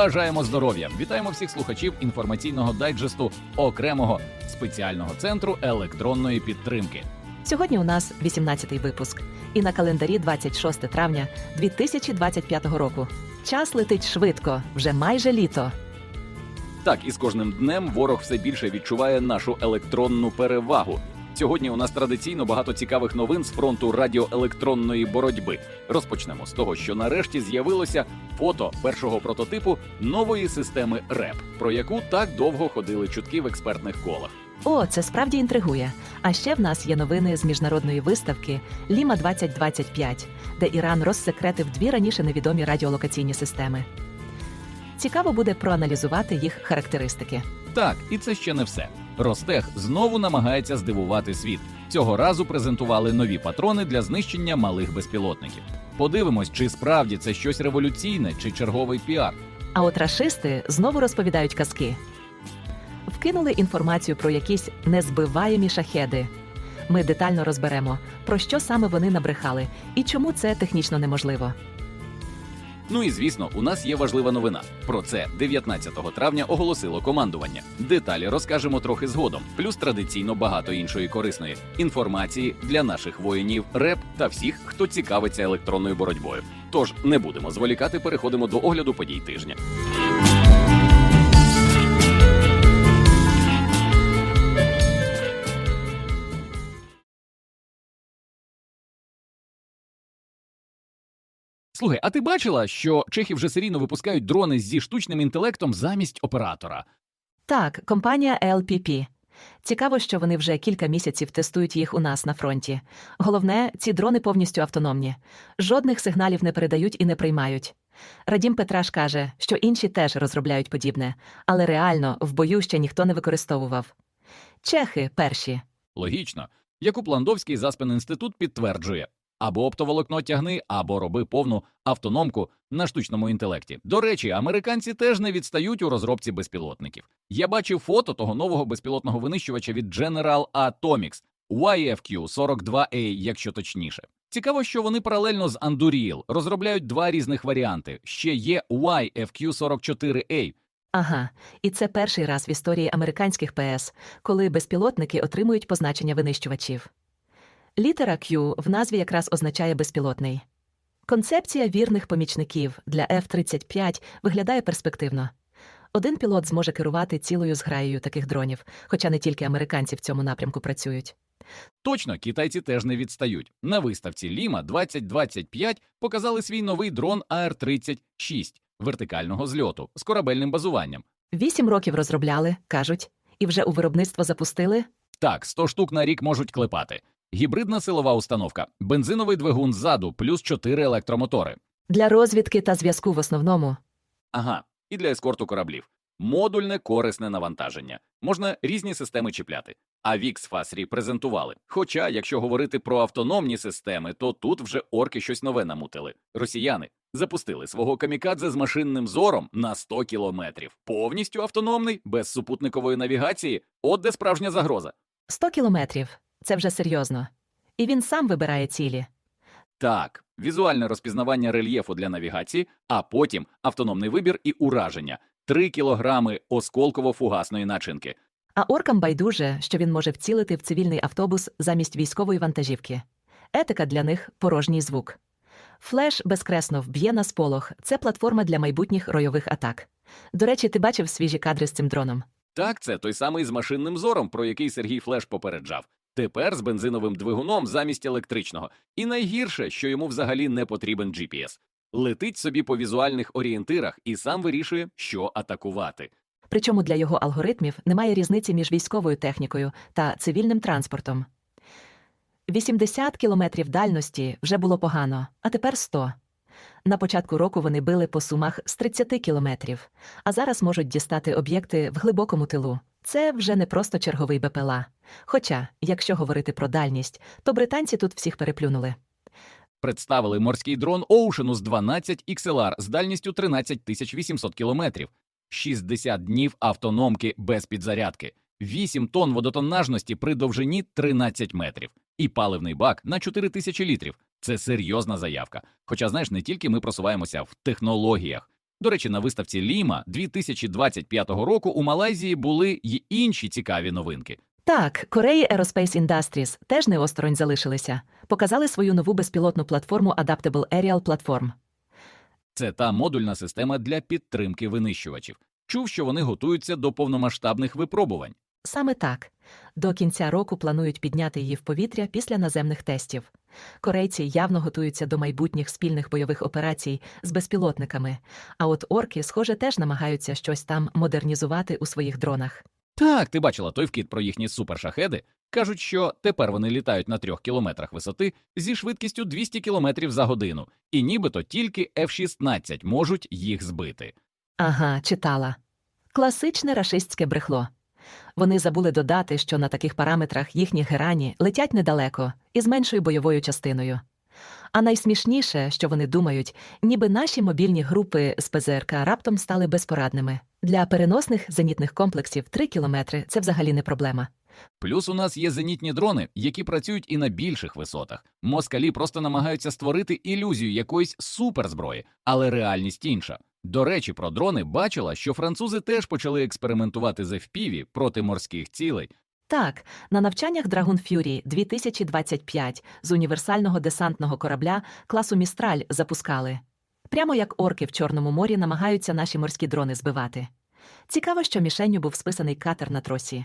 Бажаємо здоров'я! Вітаємо всіх слухачів інформаційного дайджесту окремого спеціального центру електронної підтримки. Сьогодні у нас 18-й випуск, і на календарі 26 травня 2025 року. Час летить швидко, вже майже літо. Так, і з кожним днем ворог все більше відчуває нашу електронну перевагу. Сьогодні у нас традиційно багато цікавих новин з фронту радіоелектронної боротьби. Розпочнемо з того, що нарешті з'явилося фото першого прототипу нової системи РЕП, про яку так довго ходили чутки в експертних колах. О, це справді інтригує. А ще в нас є новини з міжнародної виставки Ліма 2025, де Іран розсекретив дві раніше невідомі радіолокаційні системи. Цікаво буде проаналізувати їх характеристики. Так, і це ще не все. Ростех знову намагається здивувати світ. Цього разу презентували нові патрони для знищення малих безпілотників. Подивимось, чи справді це щось революційне, чи черговий піар. А от рашисти знову розповідають казки. Вкинули інформацію про якісь незбиваємі шахеди. Ми детально розберемо, про що саме вони набрехали і чому це технічно неможливо. Ну і звісно, у нас є важлива новина. Про це 19 травня оголосило командування. Деталі розкажемо трохи згодом, плюс традиційно багато іншої корисної інформації для наших воїнів, реп та всіх, хто цікавиться електронною боротьбою. Тож не будемо зволікати, переходимо до огляду подій тижня. Слухай, а ти бачила, що чехи вже серійно випускають дрони зі штучним інтелектом замість оператора? Так, компанія LPP. Цікаво, що вони вже кілька місяців тестують їх у нас на фронті. Головне, ці дрони повністю автономні. Жодних сигналів не передають і не приймають. Радім Петраш каже, що інші теж розробляють подібне, але реально в бою ще ніхто не використовував. Чехи перші. Логічно. Якуб Ландовський Заспен інститут підтверджує: або оптоволокно тягни, або роби повну автономку на штучному інтелекті. До речі, американці теж не відстають у розробці безпілотників. Я бачив фото того нового безпілотного винищувача від General Atomics YFQ-42A, якщо точніше. Цікаво, що вони паралельно з Anduril розробляють два різних варіанти. Ще є YFQ-44A, Ага, і це перший раз в історії американських ПС, коли безпілотники отримують позначення винищувачів. Літера Q в назві якраз означає безпілотний. Концепція вірних помічників для F-35 виглядає перспективно. Один пілот зможе керувати цілою зграєю таких дронів, хоча не тільки американці в цьому напрямку працюють. Точно, китайці теж не відстають. На виставці Ліма 2025 показали свій новий дрон AR-36 вертикального зльоту з корабельним базуванням. Вісім років розробляли, кажуть, і вже у виробництво запустили. Так, 100 штук на рік можуть клепати. Гібридна силова установка, бензиновий двигун ззаду, плюс 4 електромотори. Для розвідки та зв'язку в основному. Ага, і для ескорту кораблів. Модульне корисне навантаження. Можна різні системи чіпляти. А Вікс Фасрі презентували. Хоча, якщо говорити про автономні системи, то тут вже орки щось нове намутили. Росіяни запустили свого камікадзе з машинним зором на 100 кілометрів. Повністю автономний, без супутникової навігації. От де справжня загроза. 100 кілометрів це вже серйозно. І він сам вибирає цілі. Так, візуальне розпізнавання рельєфу для навігації, а потім автономний вибір і ураження. 3 кілограми осколково-фугасної начинки. А оркам байдуже, що він може вцілити в цивільний автобус замість військової вантажівки. Етика для них порожній звук. Флеш безкресно вб'є на сполох. Це платформа для майбутніх ройових атак. До речі, ти бачив свіжі кадри з цим дроном. Так, це той самий з машинним зором, про який Сергій Флеш попереджав. Тепер з бензиновим двигуном замість електричного. І найгірше, що йому взагалі не потрібен GPS. Летить собі по візуальних орієнтирах і сам вирішує, що атакувати. Причому для його алгоритмів немає різниці між військовою технікою та цивільним транспортом. 80 кілометрів дальності вже було погано, а тепер 100. На початку року вони били по сумах з 30 кілометрів, а зараз можуть дістати об'єкти в глибокому тилу. Це вже не просто черговий БПЛА. Хоча, якщо говорити про дальність, то британці тут всіх переплюнули. Представили морський дрон Oceanus 12 XLR з дальністю 13 800 кілометрів, 60 днів автономки без підзарядки, 8 тонн водотоннажності при довжині 13 метрів і паливний бак на 4 тисячі літрів. Це серйозна заявка. Хоча, знаєш, не тільки ми просуваємося в технологіях. До речі, на виставці Ліма 2025 року у Малайзії були й інші цікаві новинки. Так, Кореї Aerospace Industries теж не осторонь залишилися. Показали свою нову безпілотну платформу Adaptable Aerial Platform. Це та модульна система для підтримки винищувачів. Чув, що вони готуються до повномасштабних випробувань. Саме так. До кінця року планують підняти її в повітря після наземних тестів. Корейці явно готуються до майбутніх спільних бойових операцій з безпілотниками, а от орки, схоже, теж намагаються щось там модернізувати у своїх дронах. Так, ти бачила той вкид про їхні супершахеди. Кажуть, що тепер вони літають на трьох кілометрах висоти зі швидкістю 200 кілометрів за годину, і нібито тільки F-16 можуть їх збити. Ага, читала. Класичне рашистське брехло. Вони забули додати, що на таких параметрах їхні герані летять недалеко і з меншою бойовою частиною. А найсмішніше, що вони думають, ніби наші мобільні групи з ПЗРК раптом стали безпорадними. Для переносних зенітних комплексів 3 кілометри це взагалі не проблема. Плюс у нас є зенітні дрони, які працюють і на більших висотах. Москалі просто намагаються створити ілюзію якоїсь суперзброї, але реальність інша. До речі, про дрони бачила, що французи теж почали експериментувати з FPV проти морських цілей. Так, на навчаннях Dragon Fury 2025 з універсального десантного корабля класу Містраль запускали. Прямо як орки в Чорному морі намагаються наші морські дрони збивати. Цікаво, що мішенню був списаний катер на тросі.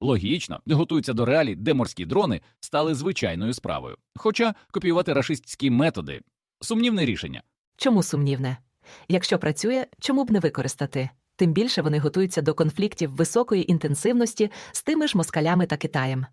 Логічно, готуються до реалій, де морські дрони стали звичайною справою. Хоча копіювати рашистські методи сумнівне рішення. Чому сумнівне? Якщо працює, чому б не використати? Тим більше вони готуються до конфліктів високої інтенсивності з тими ж москалями та Китаєм.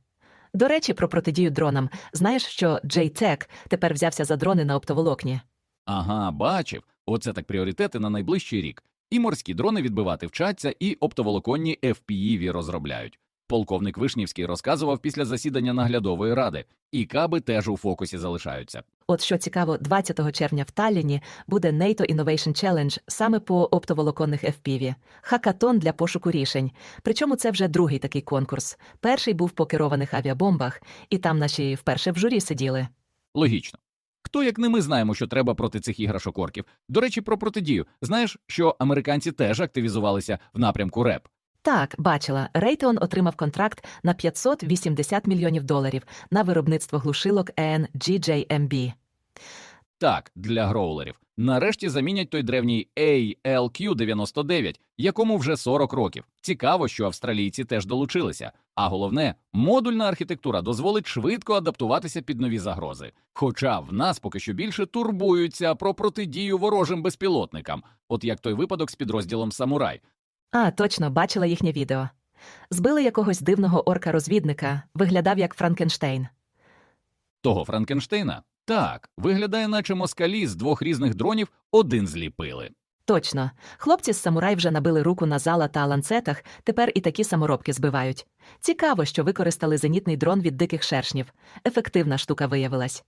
До речі, про протидію дронам. Знаєш, що JTEC тепер взявся за дрони на оптоволокні? Ага, бачив. Оце так пріоритети на найближчий рік. І морські дрони відбивати вчаться, і оптоволоконні FPV розробляють. Полковник Вишнівський розказував після засідання наглядової ради, і каби теж у фокусі залишаються. От що цікаво, 20 червня в Талліні буде NATO Innovation Challenge саме по оптоволоконних FPV. Хакатон для пошуку рішень. Причому це вже другий такий конкурс. Перший був по керованих авіабомбах, і там наші вперше в журі сиділи. Логічно. Хто як не ми знаємо, що треба проти цих іграшок орків. До речі, про протидію. Знаєш, що американці теж активізувалися в напрямку РЕП. Так, бачила, Raytheon отримав контракт на 580 мільйонів доларів на виробництво глушилок EN-GJMB. Так, для гроулерів. Нарешті замінять той древній ALQ-99, якому вже 40 років. Цікаво, що австралійці теж долучилися. А головне, модульна архітектура дозволить швидко адаптуватися під нові загрози. Хоча в нас поки що більше турбуються про протидію ворожим безпілотникам, от як той випадок з підрозділом Самурай. А, точно, бачила їхнє відео. Збили якогось дивного орка-розвідника, виглядав як Франкенштейн. Того Франкенштейна? Так, виглядає, наче москалі з двох різних дронів один зліпили. Точно. Хлопці з самурай вже набили руку на зала та ланцетах, тепер і такі саморобки збивають. Цікаво, що використали зенітний дрон від диких шершнів. Ефективна штука виявилась.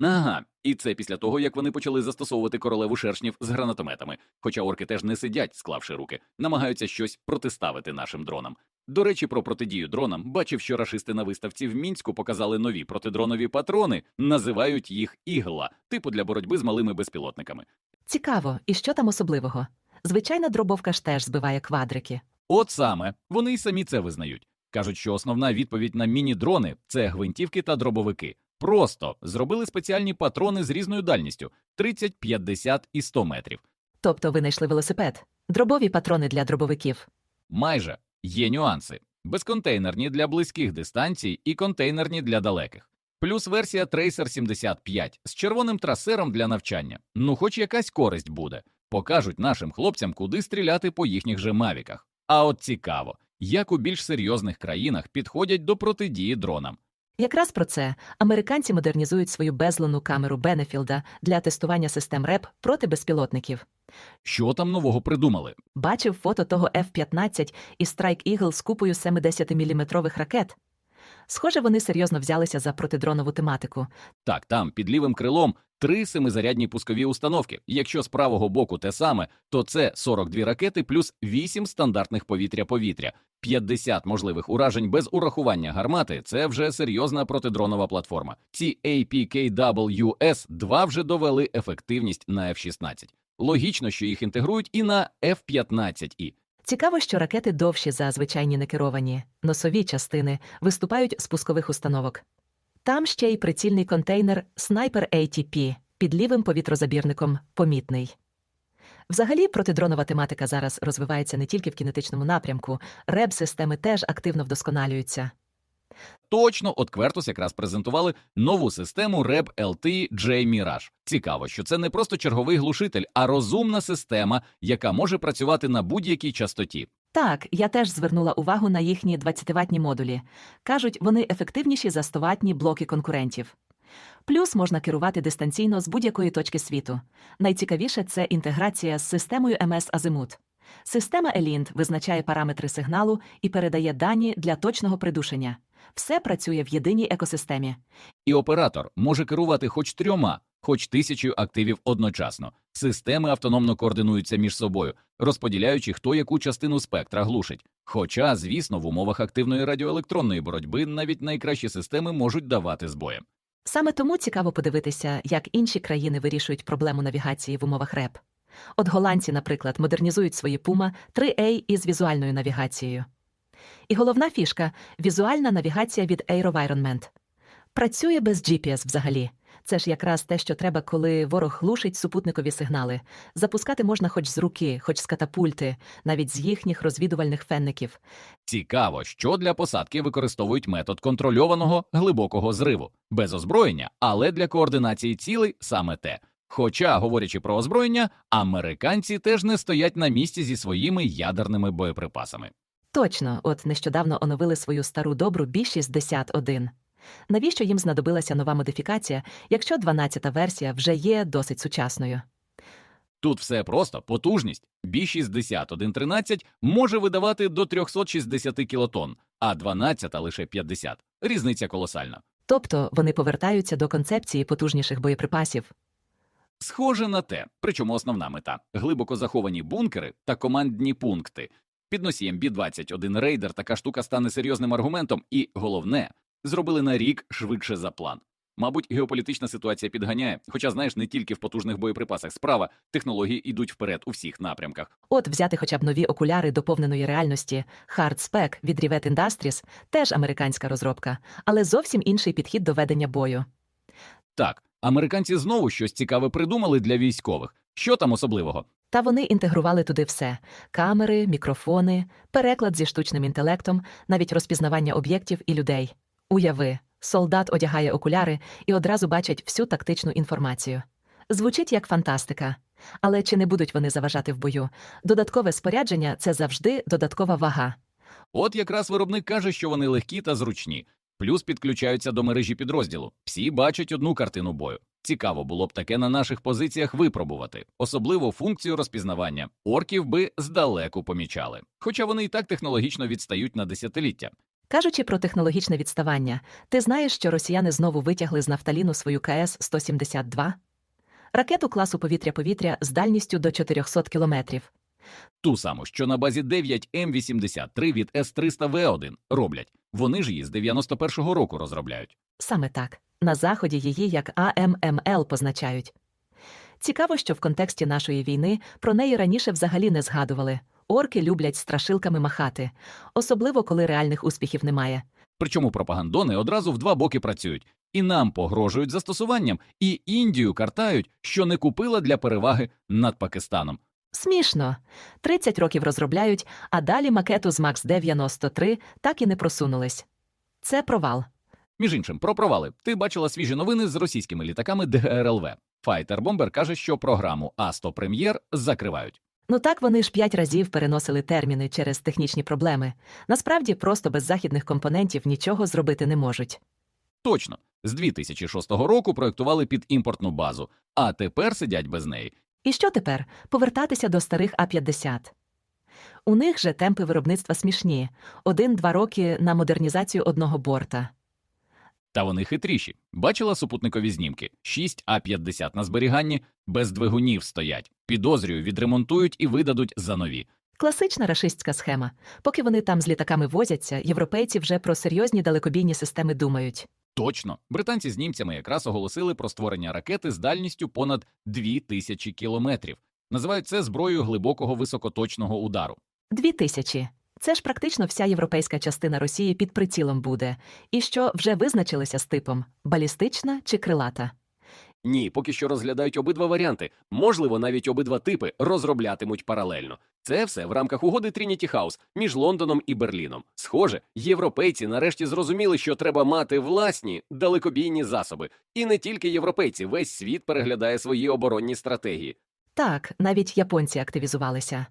Ага, і це після того, як вони почали застосовувати королеву шершнів з гранатометами. Хоча орки теж не сидять, склавши руки, намагаються щось протиставити нашим дронам. До речі, про протидію дронам бачив, що рашисти на виставці в мінську показали нові протидронові патрони, називають їх ігла, типу для боротьби з малими безпілотниками. Цікаво, і що там особливого? Звичайна дробовка ж теж збиває квадрики. От саме вони й самі це визнають. Кажуть, що основна відповідь на міні-дрони це гвинтівки та дробовики. Просто зробили спеціальні патрони з різною дальністю 30, 50 і 100 метрів. Тобто винайшли велосипед, дробові патрони для дробовиків. Майже є нюанси: безконтейнерні для близьких дистанцій і контейнерні для далеких. Плюс версія Tracer 75 з червоним трасером для навчання. Ну, хоч якась користь буде. Покажуть нашим хлопцям, куди стріляти по їхніх же мавіках. А от цікаво, як у більш серйозних країнах підходять до протидії дронам. Якраз про це американці модернізують свою безлунну камеру Бенефілда для тестування систем РЕП проти безпілотників. Що там нового придумали? Бачив фото того F-15 і Strike Eagle з купою 70-мм ракет. Схоже, вони серйозно взялися за протидронову тематику. Так, там під лівим крилом три семизарядні пускові установки. Якщо з правого боку те саме, то це 42 ракети плюс 8 стандартних повітря-повітря, 50 можливих уражень без урахування гармати. Це вже серйозна протидронова платформа. Ці APKWS-2 вже довели ефективність на F-16. Логічно, що їх інтегрують і на F-15І. Цікаво, що ракети довші за звичайні некеровані, носові частини виступають з пускових установок. Там ще й прицільний контейнер Sniper ATP під лівим повітрозабірником помітний. Взагалі, протидронова тематика зараз розвивається не тільки в кінетичному напрямку, РЕБ-системи теж активно вдосконалюються. Точно, от Квертус якраз презентували нову систему REB LT J Mirage. Цікаво, що це не просто черговий глушитель, а розумна система, яка може працювати на будь-якій частоті. Так, я теж звернула увагу на їхні 20-ватні модулі. Кажуть, вони ефективніші за 100-ватні блоки конкурентів. Плюс можна керувати дистанційно з будь-якої точки світу. Найцікавіше це інтеграція з системою MS Azimuth. Система Elint визначає параметри сигналу і передає дані для точного придушення. Все працює в єдиній екосистемі. І оператор може керувати хоч трьома, хоч тисячою активів одночасно. Системи автономно координуються між собою, розподіляючи, хто яку частину спектра глушить. Хоча, звісно, в умовах активної радіоелектронної боротьби навіть найкращі системи можуть давати збої. Саме тому цікаво подивитися, як інші країни вирішують проблему навігації в умовах РЕП. От голландці, наприклад, модернізують свої Puma 3A із візуальною навігацією. І головна фішка візуальна навігація від AeroVironment. Працює без GPS взагалі. Це ж якраз те, що треба, коли ворог глушить супутникові сигнали. Запускати можна хоч з руки, хоч з катапульти, навіть з їхніх розвідувальних фенників. Цікаво, що для посадки використовують метод контрольованого глибокого зриву без озброєння, але для координації цілей саме те. Хоча, говорячи про озброєння, американці теж не стоять на місці зі своїми ядерними боєприпасами. Точно, от нещодавно оновили свою стару добру B61. Навіщо їм знадобилася нова модифікація, якщо 12-та версія вже є досить сучасною? Тут все просто потужність. B6113 може видавати до 360 кілотон, а 12 лише 50. Різниця колосальна. Тобто вони повертаються до концепції потужніших боєприпасів. Схоже на те, причому основна мета глибоко заховані бункери та командні пункти. Під носієм B-21 рейдер така штука стане серйозним аргументом, і головне, зробили на рік швидше за план. Мабуть, геополітична ситуація підганяє, хоча, знаєш, не тільки в потужних боєприпасах справа, технології йдуть вперед у всіх напрямках. От взяти хоча б нові окуляри доповненої реальності Hard Spec від Rivet Industries – теж американська розробка, але зовсім інший підхід до ведення бою. Так, американці знову щось цікаве придумали для військових. Що там особливого? Та вони інтегрували туди все: камери, мікрофони, переклад зі штучним інтелектом, навіть розпізнавання об'єктів і людей. Уяви, солдат одягає окуляри і одразу бачить всю тактичну інформацію. Звучить як фантастика. Але чи не будуть вони заважати в бою? Додаткове спорядження це завжди додаткова вага. От якраз виробник каже, що вони легкі та зручні, плюс підключаються до мережі підрозділу. Всі бачать одну картину бою. Цікаво було б таке на наших позиціях випробувати, особливо функцію розпізнавання. Орків би здалеку помічали, хоча вони і так технологічно відстають на десятиліття. Кажучи про технологічне відставання, ти знаєш, що росіяни знову витягли з нафталіну свою КС-172? Ракету класу повітря-повітря з дальністю до 400 кілометрів. Ту саму, що на базі 9М83 від С-300В1 роблять. Вони ж її з 91-го року розробляють. Саме так. На заході її як АММЛ позначають. Цікаво, що в контексті нашої війни про неї раніше взагалі не згадували. Орки люблять страшилками махати, особливо коли реальних успіхів немає. Причому пропагандони одразу в два боки працюють. І нам погрожують застосуванням, і Індію картають, що не купила для переваги над Пакистаном. Смішно. 30 років розробляють, а далі макету з МАКС 93 так і не просунулись. Це провал. Між іншим, про провали. Ти бачила свіжі новини з російськими літаками ДРЛВ. Файтер Бомбер каже, що програму А100 Прем'єр закривають. Ну так вони ж п'ять разів переносили терміни через технічні проблеми. Насправді, просто без західних компонентів нічого зробити не можуть. Точно, з 2006 року проєктували під імпортну базу, а тепер сидять без неї. І що тепер? Повертатися до старих А-50. У них же темпи виробництва смішні один-два роки на модернізацію одного борта. Та вони хитріші. Бачила супутникові знімки. 6 А-50 на зберіганні, без двигунів стоять. Підозрюю, відремонтують і видадуть за нові. Класична рашистська схема. Поки вони там з літаками возяться, європейці вже про серйозні далекобійні системи думають. Точно, британці з німцями якраз оголосили про створення ракети з дальністю понад 2000 кілометрів. Називають це зброєю глибокого високоточного удару. Дві тисячі. Це ж практично вся європейська частина Росії під прицілом буде, і що вже визначилися з типом балістична чи крилата. Ні, поки що розглядають обидва варіанти. Можливо, навіть обидва типи розроблятимуть паралельно. Це все в рамках угоди Trinity House між Лондоном і Берліном. Схоже, європейці нарешті зрозуміли, що треба мати власні далекобійні засоби. І не тільки європейці, весь світ переглядає свої оборонні стратегії. Так, навіть японці активізувалися.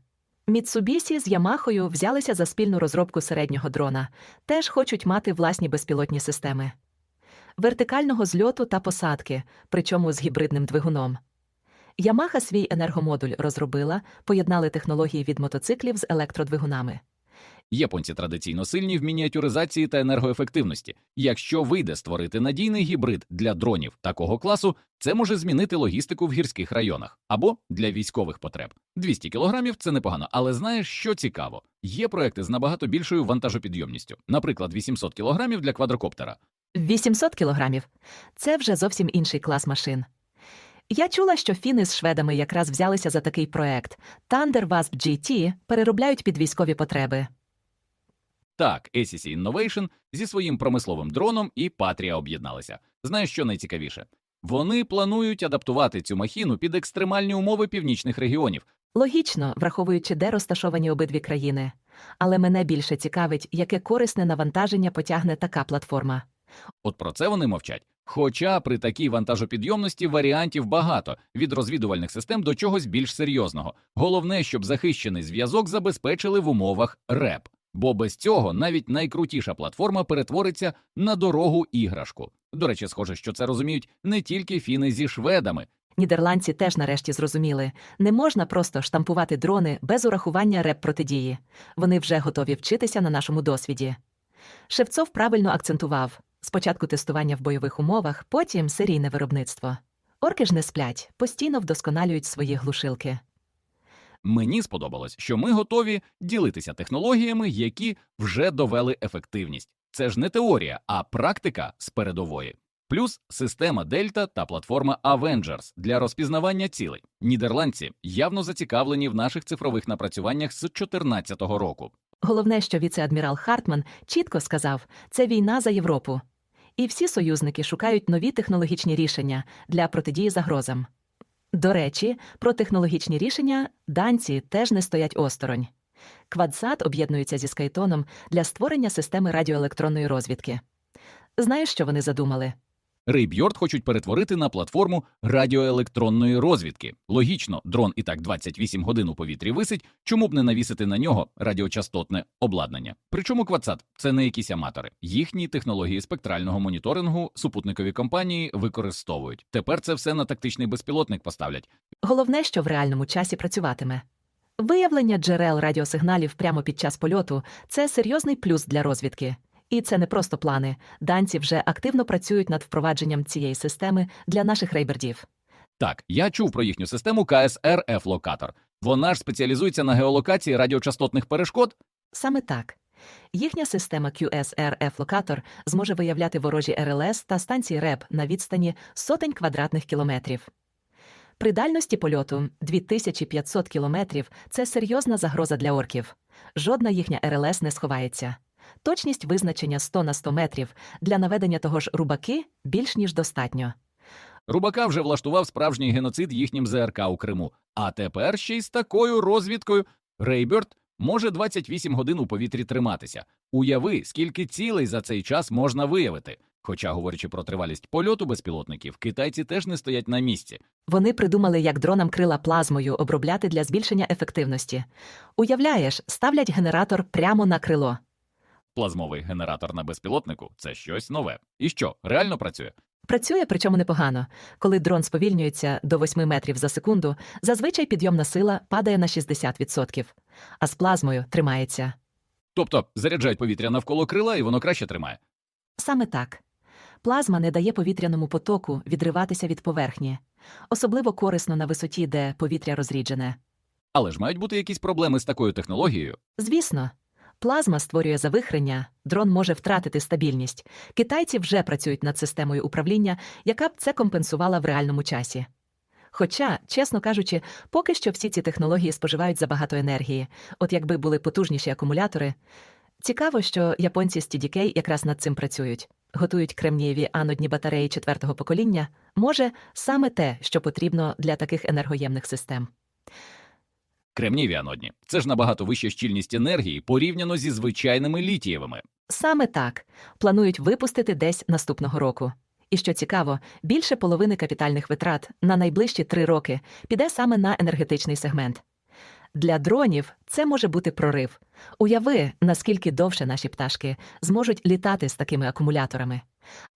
Міцубісі з Ямахою взялися за спільну розробку середнього дрона, теж хочуть мати власні безпілотні системи. Вертикального зльоту та посадки, причому з гібридним двигуном. Ямаха свій енергомодуль розробила, поєднали технології від мотоциклів з електродвигунами. Японці традиційно сильні в мініатюризації та енергоефективності. Якщо вийде створити надійний гібрид для дронів такого класу, це може змінити логістику в гірських районах або для військових потреб. 200 кілограмів це непогано, але знаєш, що цікаво? Є проекти з набагато більшою вантажопідйомністю, наприклад, 800 кілограмів для квадрокоптера. 800 кілограмів це вже зовсім інший клас машин. Я чула, що фіни з шведами якраз взялися за такий проект. Thunder Wasp GT переробляють під військові потреби. Так, ACC Innovation зі своїм промисловим дроном і Patria об'єдналися. Знаєш, що найцікавіше? Вони планують адаптувати цю махіну під екстремальні умови північних регіонів. Логічно, враховуючи, де розташовані обидві країни. Але мене більше цікавить, яке корисне навантаження потягне така платформа. От про це вони мовчать. Хоча при такій вантажопідйомності варіантів багато від розвідувальних систем до чогось більш серйозного. Головне, щоб захищений зв'язок забезпечили в умовах РЕП. Бо без цього навіть найкрутіша платформа перетвориться на дорогу іграшку. До речі, схоже, що це розуміють не тільки фіни зі шведами. Нідерландці теж нарешті зрозуміли, не можна просто штампувати дрони без урахування реп протидії. Вони вже готові вчитися на нашому досвіді. Шевцов правильно акцентував спочатку тестування в бойових умовах, потім серійне виробництво. Орки ж не сплять, постійно вдосконалюють свої глушилки. Мені сподобалось, що ми готові ділитися технологіями, які вже довели ефективність. Це ж не теорія, а практика з передової. Плюс система Дельта та платформа Avengers для розпізнавання цілей. Нідерландці явно зацікавлені в наших цифрових напрацюваннях з 2014 року. Головне, що віце-адмірал Хартман чітко сказав, це війна за Європу. І всі союзники шукають нові технологічні рішення для протидії загрозам. До речі, про технологічні рішення данці теж не стоять осторонь. Квадсат об'єднується зі Скайтоном для створення системи радіоелектронної розвідки. Знаєш, що вони задумали? Рейбьорд хочуть перетворити на платформу радіоелектронної розвідки. Логічно, дрон і так 28 годин у повітрі висить, чому б не навісити на нього радіочастотне обладнання. Причому Квадсат – це не якісь аматори. Їхні технології спектрального моніторингу супутникові компанії використовують. Тепер це все на тактичний безпілотник поставлять. Головне, що в реальному часі працюватиме. Виявлення джерел радіосигналів прямо під час польоту це серйозний плюс для розвідки. І це не просто плани. Данці вже активно працюють над впровадженням цієї системи для наших рейбердів. Так, я чув про їхню систему КСР F-локатор. Вона ж спеціалізується на геолокації радіочастотних перешкод. Саме так. Їхня система QSRF-локатор зможе виявляти ворожі РЛС та станції РЕП на відстані сотень квадратних кілометрів. При дальності польоту 2500 кілометрів це серйозна загроза для орків. Жодна їхня РЛС не сховається. Точність визначення 100 на 100 метрів для наведення того ж рубаки більш ніж достатньо. Рубака вже влаштував справжній геноцид їхнім ЗРК у Криму. А тепер ще й з такою розвідкою Рейберт може 28 годин у повітрі триматися. Уяви, скільки цілей за цей час можна виявити. Хоча, говорячи про тривалість польоту безпілотників, китайці теж не стоять на місці. Вони придумали, як дронам крила плазмою обробляти для збільшення ефективності. Уявляєш, ставлять генератор прямо на крило. Плазмовий генератор на безпілотнику це щось нове. І що, реально працює? Працює, причому непогано. Коли дрон сповільнюється до 8 метрів за секунду, зазвичай підйомна сила падає на 60%, а з плазмою тримається. Тобто заряджають повітря навколо крила і воно краще тримає. Саме так. Плазма не дає повітряному потоку відриватися від поверхні, особливо корисно на висоті, де повітря розріджене. Але ж мають бути якісь проблеми з такою технологією. Звісно, плазма створює завихрення, дрон може втратити стабільність. Китайці вже працюють над системою управління, яка б це компенсувала в реальному часі. Хоча, чесно кажучи, поки що всі ці технології споживають забагато енергії. От якби були потужніші акумулятори. Цікаво, що японці з TDK якраз над цим працюють. Готують кремнієві анодні батареї четвертого покоління. Може, саме те, що потрібно для таких енергоємних систем. Кремніві анодні. Це ж набагато вища щільність енергії порівняно зі звичайними літієвими. Саме так планують випустити десь наступного року. І що цікаво, більше половини капітальних витрат на найближчі три роки піде саме на енергетичний сегмент. Для дронів це може бути прорив. Уяви, наскільки довше наші пташки зможуть літати з такими акумуляторами.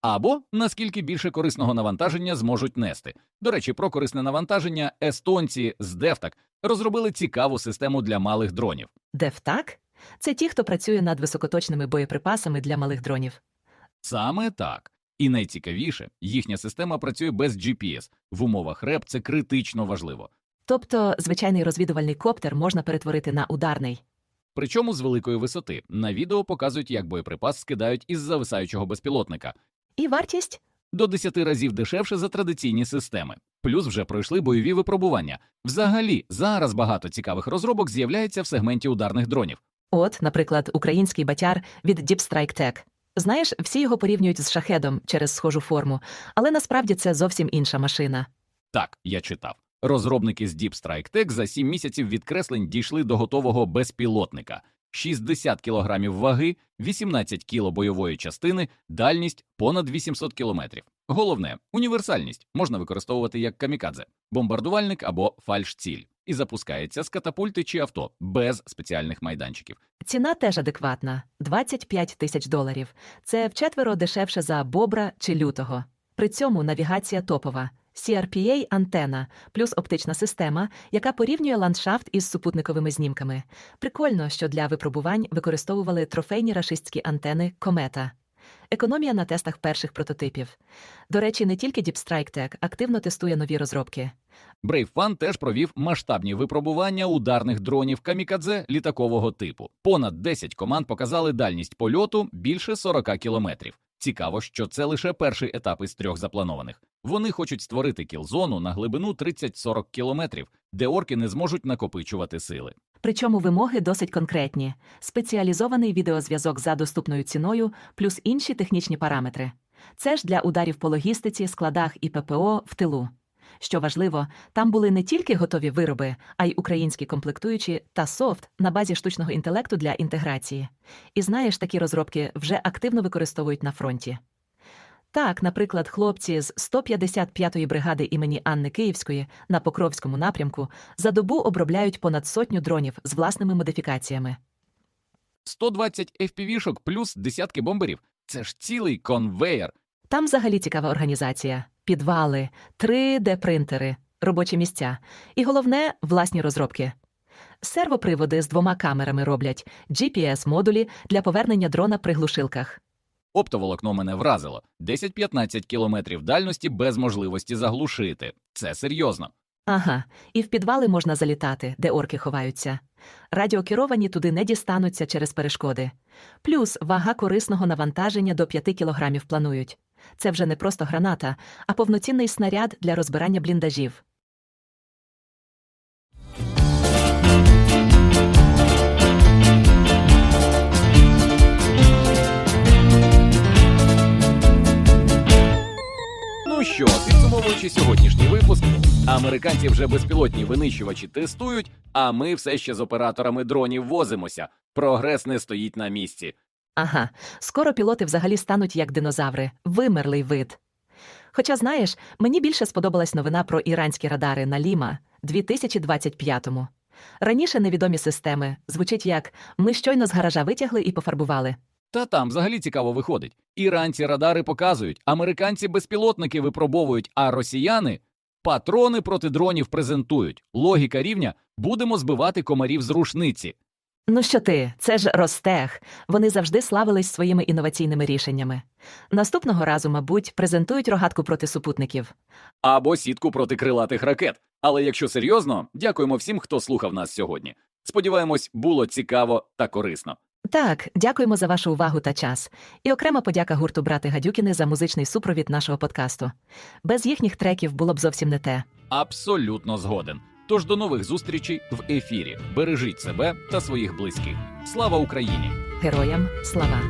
Або наскільки більше корисного навантаження зможуть нести. До речі, про корисне навантаження естонці з Девтак розробили цікаву систему для малих дронів. Девтак це ті, хто працює над високоточними боєприпасами для малих дронів. Саме так. І найцікавіше, їхня система працює без GPS. В умовах РЕП це критично важливо. Тобто, звичайний розвідувальний коптер можна перетворити на ударний. Причому з великої висоти. На відео показують, як боєприпас скидають із зависаючого безпілотника. І вартість До 10 разів дешевше за традиційні системи. Плюс вже пройшли бойові випробування. Взагалі, зараз багато цікавих розробок з'являється в сегменті ударних дронів. От, наприклад, український батяр від Deep Strike Tech. Знаєш, всі його порівнюють з шахедом через схожу форму, але насправді це зовсім інша машина. Так, я читав. Розробники з Deep Strike Tech за 7 місяців відкреслень дійшли до готового безпілотника. 60 кг ваги, 18 кг бойової частини, дальність понад 800 км. Головне універсальність можна використовувати як камікадзе, бомбардувальник або фальш-ціль, і запускається з катапульти чи авто без спеціальних майданчиків. Ціна теж адекватна 25 тисяч доларів. Це вчетверо дешевше за бобра чи лютого. При цьому навігація топова. CRPA антена плюс оптична система, яка порівнює ландшафт із супутниковими знімками. Прикольно, що для випробувань використовували трофейні рашистські антени Комета. Економія на тестах перших прототипів. До речі, не тільки Deep Strike Tech активно тестує нові розробки. Brave Fun теж провів масштабні випробування ударних дронів камікадзе літакового типу. Понад 10 команд показали дальність польоту більше 40 кілометрів. Цікаво, що це лише перший етап із трьох запланованих. Вони хочуть створити кілзону на глибину 30-40 кілометрів, де орки не зможуть накопичувати сили. Причому вимоги досить конкретні: спеціалізований відеозв'язок за доступною ціною, плюс інші технічні параметри. Це ж для ударів по логістиці, складах і ППО в тилу. Що важливо, там були не тільки готові вироби, а й українські комплектуючі та софт на базі штучного інтелекту для інтеграції. І знаєш, такі розробки вже активно використовують на фронті. Так, наприклад, хлопці з 155-ї бригади імені Анни Київської на Покровському напрямку за добу обробляють понад сотню дронів з власними модифікаціями. 120 FPV-шок плюс десятки бомберів це ж цілий конвеєр. Там взагалі цікава організація: підвали, 3D-принтери, робочі місця. І головне власні розробки. Сервоприводи з двома камерами роблять GPS-модулі для повернення дрона при глушилках. Оптоволокно мене вразило 10-15 кілометрів дальності без можливості заглушити. Це серйозно. Ага, і в підвали можна залітати, де орки ховаються. Радіокеровані туди не дістануться через перешкоди. Плюс вага корисного навантаження до 5 кілограмів планують. Це вже не просто граната, а повноцінний снаряд для розбирання бліндажів. Ну що, підсумовуючи сьогоднішній випуск, американці вже безпілотні винищувачі тестують, а ми все ще з операторами дронів возимося. Прогрес не стоїть на місці. Ага, скоро пілоти взагалі стануть як динозаври, вимерлий вид. Хоча, знаєш, мені більше сподобалась новина про іранські радари на Ліма 2025-му. Раніше невідомі системи звучить як ми щойно з гаража витягли і пофарбували. Та там взагалі цікаво виходить. Іранці радари показують, американці безпілотники випробовують, а росіяни патрони проти дронів презентують. Логіка рівня будемо збивати комарів з рушниці. Ну що ти, це ж Ростех. Вони завжди славились своїми інноваційними рішеннями. Наступного разу, мабуть, презентують рогатку проти супутників. або сітку проти крилатих ракет. Але якщо серйозно, дякуємо всім, хто слухав нас сьогодні. Сподіваємось, було цікаво та корисно. Так, дякуємо за вашу увагу та час. І окрема подяка гурту Брати Гадюкіни за музичний супровід нашого подкасту. Без їхніх треків було б зовсім не те. Абсолютно згоден. Тож до нових зустрічей в ефірі. Бережіть себе та своїх близьких. Слава Україні! Героям слава!